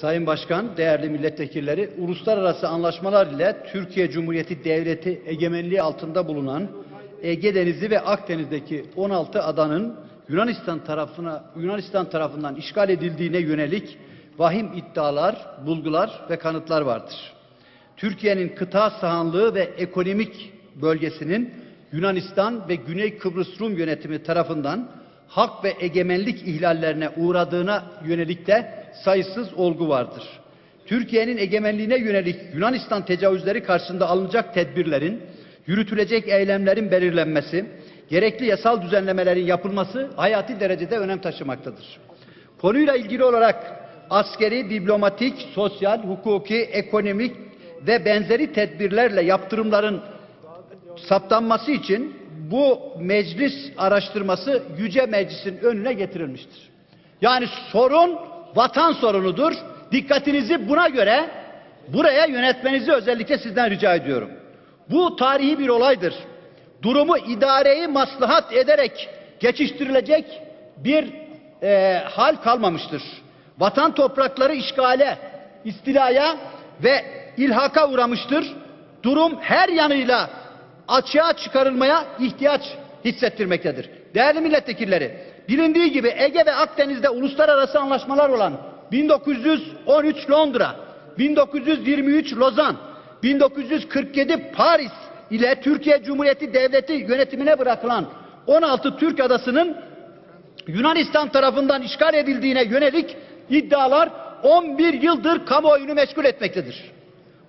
Sayın Başkan, değerli milletvekilleri, uluslararası anlaşmalar ile Türkiye Cumhuriyeti Devleti egemenliği altında bulunan Ege Denizi ve Akdeniz'deki 16 adanın Yunanistan tarafına Yunanistan tarafından işgal edildiğine yönelik vahim iddialar, bulgular ve kanıtlar vardır. Türkiye'nin kıta sahanlığı ve ekonomik bölgesinin Yunanistan ve Güney Kıbrıs Rum yönetimi tarafından hak ve egemenlik ihlallerine uğradığına yönelik de sayısız olgu vardır. Türkiye'nin egemenliğine yönelik Yunanistan tecavüzleri karşısında alınacak tedbirlerin, yürütülecek eylemlerin belirlenmesi, gerekli yasal düzenlemelerin yapılması hayati derecede önem taşımaktadır. Konuyla ilgili olarak askeri, diplomatik, sosyal, hukuki, ekonomik ve benzeri tedbirlerle yaptırımların saptanması için bu meclis araştırması Yüce Meclis'in önüne getirilmiştir. Yani sorun vatan sorunudur. Dikkatinizi buna göre buraya yönetmenizi özellikle sizden rica ediyorum. Bu tarihi bir olaydır. Durumu idareyi maslahat ederek geçiştirilecek bir e, hal kalmamıştır. Vatan toprakları işgale, istilaya ve ilhaka uğramıştır. Durum her yanıyla açığa çıkarılmaya ihtiyaç hissettirmektedir. Değerli milletvekilleri, bilindiği gibi Ege ve Akdeniz'de uluslararası anlaşmalar olan 1913 Londra, 1923 Lozan, 1947 Paris ile Türkiye Cumhuriyeti Devleti yönetimine bırakılan 16 Türk adasının Yunanistan tarafından işgal edildiğine yönelik iddialar 11 yıldır kamuoyunu meşgul etmektedir.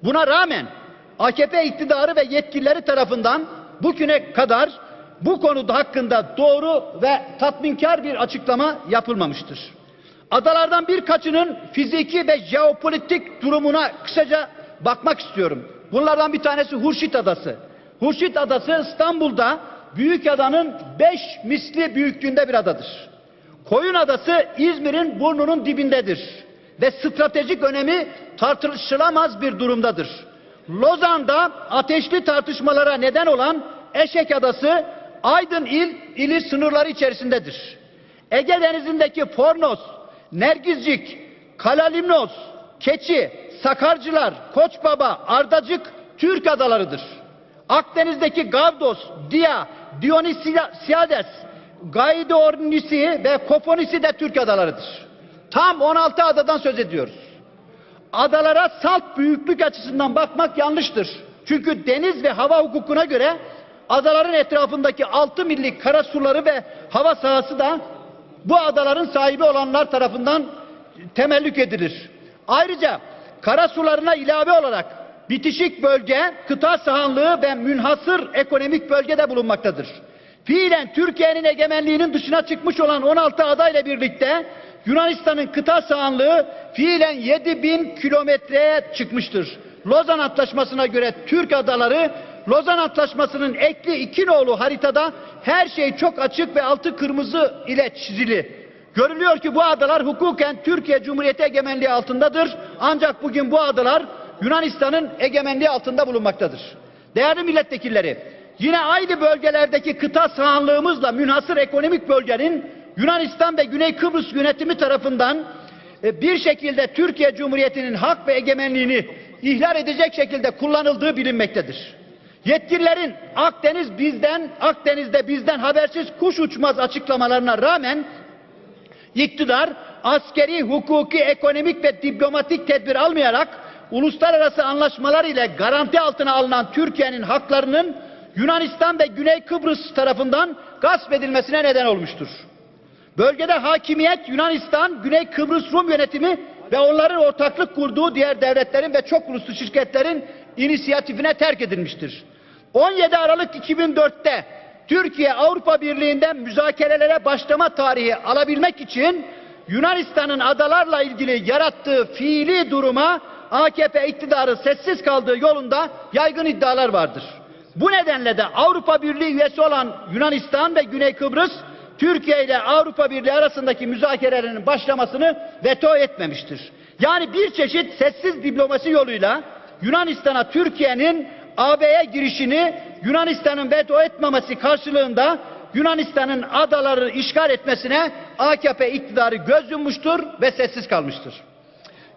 Buna rağmen AKP iktidarı ve yetkilileri tarafından bugüne kadar bu konuda hakkında doğru ve tatminkar bir açıklama yapılmamıştır. Adalardan birkaçının fiziki ve jeopolitik durumuna kısaca bakmak istiyorum. Bunlardan bir tanesi Hurşit Adası. Hurşit Adası İstanbul'da Büyükada'nın 5 misli büyüklüğünde bir adadır. Koyun Adası İzmir'in burnunun dibindedir ve stratejik önemi tartışılamaz bir durumdadır. Lozan'da ateşli tartışmalara neden olan Eşek Adası Aydın il ili sınırları içerisindedir. Ege Denizi'ndeki Fornos, Nergizcik, Kalalimnos, Keçi, Sakarcılar, Koçbaba, Ardacık Türk adalarıdır. Akdeniz'deki Gavdos, Dia, Dionisiades, Gaideornisi ve Koponisi de Türk adalarıdır. Tam 16 adadan söz ediyoruz. Adalara salt büyüklük açısından bakmak yanlıştır. Çünkü deniz ve hava hukukuna göre adaların etrafındaki 6 millik kara suları ve hava sahası da bu adaların sahibi olanlar tarafından temellük edilir. Ayrıca kara sularına ilave olarak bitişik bölge, kıta sahanlığı ve münhasır ekonomik bölgede bulunmaktadır. Fiilen Türkiye'nin egemenliğinin dışına çıkmış olan 16 adayla birlikte Yunanistan'ın kıta sahanlığı fiilen 7000 kilometreye çıkmıştır. Lozan Antlaşması'na göre Türk adaları Lozan Antlaşması'nın ekli iki nolu haritada her şey çok açık ve altı kırmızı ile çizili. Görülüyor ki bu adalar hukuken Türkiye Cumhuriyeti egemenliği altındadır. Ancak bugün bu adalar Yunanistan'ın egemenliği altında bulunmaktadır. Değerli milletvekilleri, yine aynı bölgelerdeki kıta sahanlığımızla münhasır ekonomik bölgenin Yunanistan ve Güney Kıbrıs yönetimi tarafından e, bir şekilde Türkiye Cumhuriyeti'nin hak ve egemenliğini ihlal edecek şekilde kullanıldığı bilinmektedir. Yetkililerin Akdeniz bizden, Akdeniz'de bizden habersiz kuş uçmaz açıklamalarına rağmen iktidar askeri, hukuki, ekonomik ve diplomatik tedbir almayarak uluslararası anlaşmalar ile garanti altına alınan Türkiye'nin haklarının Yunanistan ve Güney Kıbrıs tarafından gasp edilmesine neden olmuştur. Bölgede hakimiyet Yunanistan, Güney Kıbrıs Rum yönetimi ve onların ortaklık kurduğu diğer devletlerin ve çok uluslu şirketlerin inisiyatifine terk edilmiştir. 17 Aralık 2004'te Türkiye Avrupa Birliği'nden müzakerelere başlama tarihi alabilmek için Yunanistan'ın adalarla ilgili yarattığı fiili duruma AKP iktidarı sessiz kaldığı yolunda yaygın iddialar vardır. Bu nedenle de Avrupa Birliği üyesi olan Yunanistan ve Güney Kıbrıs Türkiye ile Avrupa Birliği arasındaki müzakerelerin başlamasını veto etmemiştir. Yani bir çeşit sessiz diplomasi yoluyla Yunanistan'a Türkiye'nin AB'ye girişini Yunanistan'ın veto etmemesi karşılığında Yunanistan'ın adaları işgal etmesine AKP iktidarı göz yummuştur ve sessiz kalmıştır.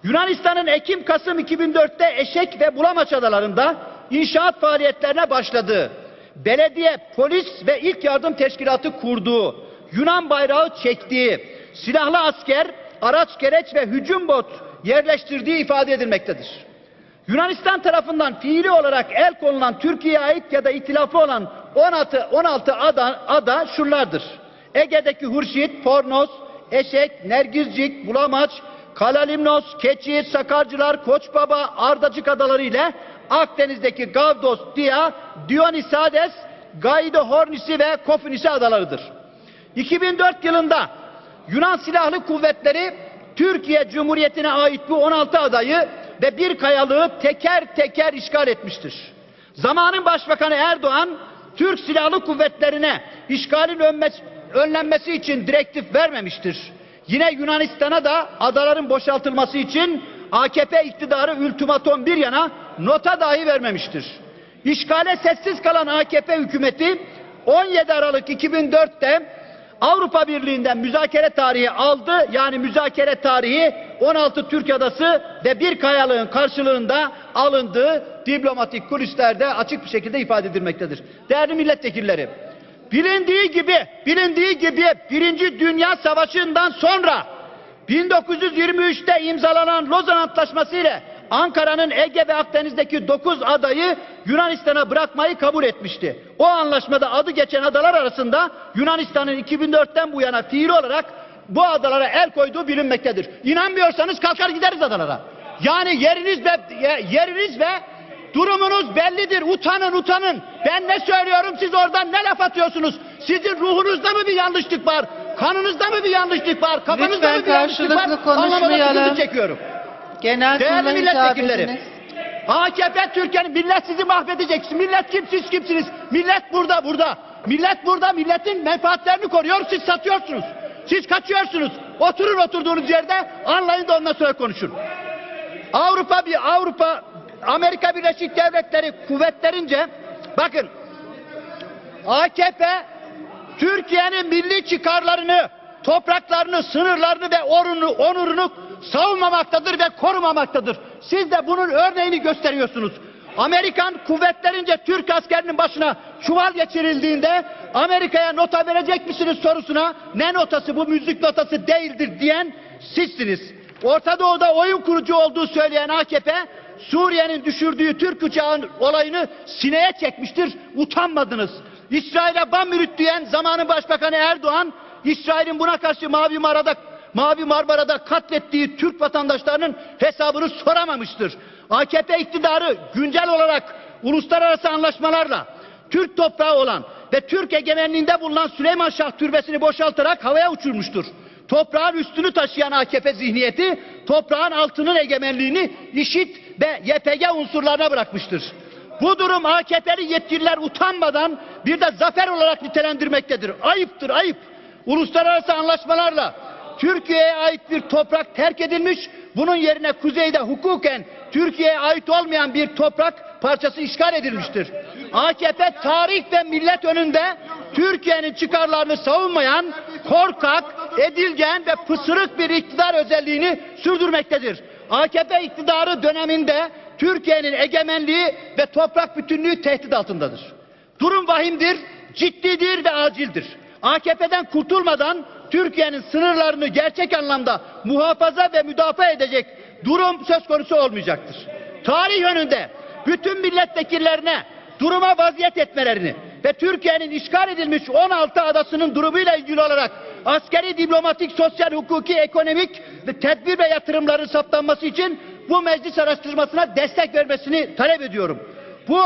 Yunanistan'ın Ekim-Kasım 2004'te Eşek ve Bulamaç adalarında inşaat faaliyetlerine başladığı, belediye, polis ve ilk yardım teşkilatı kurduğu, Yunan bayrağı çektiği, silahlı asker, araç gereç ve hücum bot yerleştirdiği ifade edilmektedir. Yunanistan tarafından fiili olarak el konulan Türkiye'ye ait ya da itilafı olan 16, 16 ada, ada şunlardır. Ege'deki Hurşit, Pornos, Eşek, Nergizcik, Bulamaç, Kalalimnos, Keçi, Sakarcılar, Koçbaba, Ardacık adaları ile Akdeniz'deki Gavdos, Dia, Dionysades, Gaido Hornisi ve Kofinisi adalarıdır. 2004 yılında Yunan Silahlı Kuvvetleri Türkiye Cumhuriyeti'ne ait bu 16 adayı ve bir kayalığı teker teker işgal etmiştir. Zamanın Başbakanı Erdoğan Türk Silahlı Kuvvetlerine işgalin önlenmesi için direktif vermemiştir. Yine Yunanistan'a da adaların boşaltılması için AKP iktidarı ultimatom bir yana nota dahi vermemiştir. İşgale sessiz kalan AKP hükümeti 17 Aralık 2004'te Avrupa Birliği'nden müzakere tarihi aldı. Yani müzakere tarihi 16 Türk adası ve bir kayalığın karşılığında alındığı diplomatik kulislerde açık bir şekilde ifade edilmektedir. Değerli milletvekilleri, bilindiği gibi, bilindiği gibi Birinci Dünya Savaşı'ndan sonra 1923'te imzalanan Lozan Antlaşması ile Ankara'nın Ege ve Akdeniz'deki 9 adayı Yunanistan'a bırakmayı kabul etmişti. O anlaşmada adı geçen adalar arasında Yunanistan'ın 2004'ten bu yana fiili olarak bu adalara el koyduğu bilinmektedir. İnanmıyorsanız kalkar gideriz adalara. Yani yeriniz ve yeriniz ve durumunuz bellidir. Utanın utanın. Ben ne söylüyorum siz oradan ne laf atıyorsunuz? Sizin ruhunuzda mı bir yanlışlık var? Kanınızda mı bir yanlışlık var? Kafanızda Lütfen mı bir yanlışlık var? sıkıntı çekiyorum. Genel Değerli milletvekilleri. AKP Türkiye'nin millet sizi mahvedecek. Millet kim siz kimsiniz? Millet burada burada. Millet burada milletin menfaatlerini koruyor siz satıyorsunuz. Siz kaçıyorsunuz. Oturun oturduğunuz yerde anlayın da ondan sonra konuşun. Avrupa bir Avrupa Amerika Birleşik Devletleri kuvvetlerince bakın AKP Türkiye'nin milli çıkarlarını, topraklarını, sınırlarını ve onurunu, onurunu savunmamaktadır ve korumamaktadır. Siz de bunun örneğini gösteriyorsunuz. Amerikan kuvvetlerince Türk askerinin başına çuval geçirildiğinde Amerika'ya nota verecek misiniz sorusuna ne notası bu müzik notası değildir diyen sizsiniz. Orta Doğu'da oyun kurucu olduğu söyleyen AKP Suriye'nin düşürdüğü Türk uçağın olayını sineye çekmiştir. Utanmadınız. İsrail'e bam diyen zamanın başbakanı Erdoğan, İsrail'in buna karşı Mavi Mara'da Mavi Marmara'da katlettiği Türk vatandaşlarının hesabını soramamıştır. AKP iktidarı güncel olarak uluslararası anlaşmalarla Türk toprağı olan ve Türk egemenliğinde bulunan Süleyman Şah Türbesi'ni boşaltarak havaya uçurmuştur. Toprağın üstünü taşıyan AKP zihniyeti toprağın altının egemenliğini işit ve YPG unsurlarına bırakmıştır. Bu durum AKP'li yetkililer utanmadan bir de zafer olarak nitelendirmektedir. Ayıptır ayıp. Uluslararası anlaşmalarla Türkiye'ye ait bir toprak terk edilmiş, bunun yerine kuzeyde hukuken Türkiye'ye ait olmayan bir toprak parçası işgal edilmiştir. AKP tarih ve millet önünde Türkiye'nin çıkarlarını savunmayan korkak, edilgen ve pısırık bir iktidar özelliğini sürdürmektedir. AKP iktidarı döneminde Türkiye'nin egemenliği ve toprak bütünlüğü tehdit altındadır. Durum vahimdir, ciddidir ve acildir. AKP'den kurtulmadan Türkiye'nin sınırlarını gerçek anlamda muhafaza ve müdafaa edecek durum söz konusu olmayacaktır. Tarih önünde bütün milletvekillerine duruma vaziyet etmelerini ve Türkiye'nin işgal edilmiş 16 adasının durumuyla ilgili olarak askeri, diplomatik, sosyal, hukuki, ekonomik ve tedbir ve yatırımların saptanması için bu meclis araştırmasına destek vermesini talep ediyorum. Bu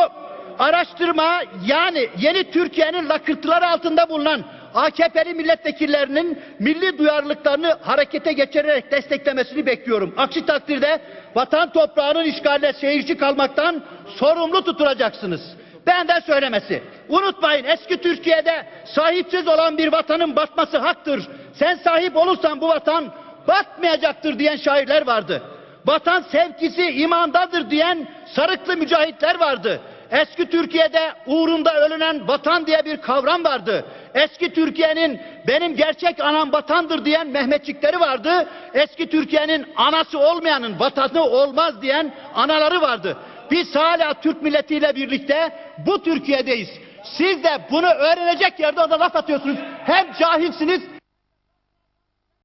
araştırma yani yeni Türkiye'nin lakırtıları altında bulunan AKP'li milletvekillerinin milli duyarlılıklarını harekete geçirerek desteklemesini bekliyorum. Aksi takdirde vatan toprağının işgaline seyirci kalmaktan sorumlu tutulacaksınız. Benden söylemesi. Unutmayın eski Türkiye'de sahipsiz olan bir vatanın batması haktır. Sen sahip olursan bu vatan batmayacaktır diyen şairler vardı. Vatan sevgisi imandadır diyen sarıklı mücahitler vardı. Eski Türkiye'de uğrunda ölünen vatan diye bir kavram vardı. Eski Türkiye'nin benim gerçek anam vatandır diyen Mehmetçikleri vardı. Eski Türkiye'nin anası olmayanın vatanı olmaz diyen anaları vardı. Biz hala Türk milletiyle birlikte bu Türkiye'deyiz. Siz de bunu öğrenecek yerde orada laf atıyorsunuz. Hem cahilsiniz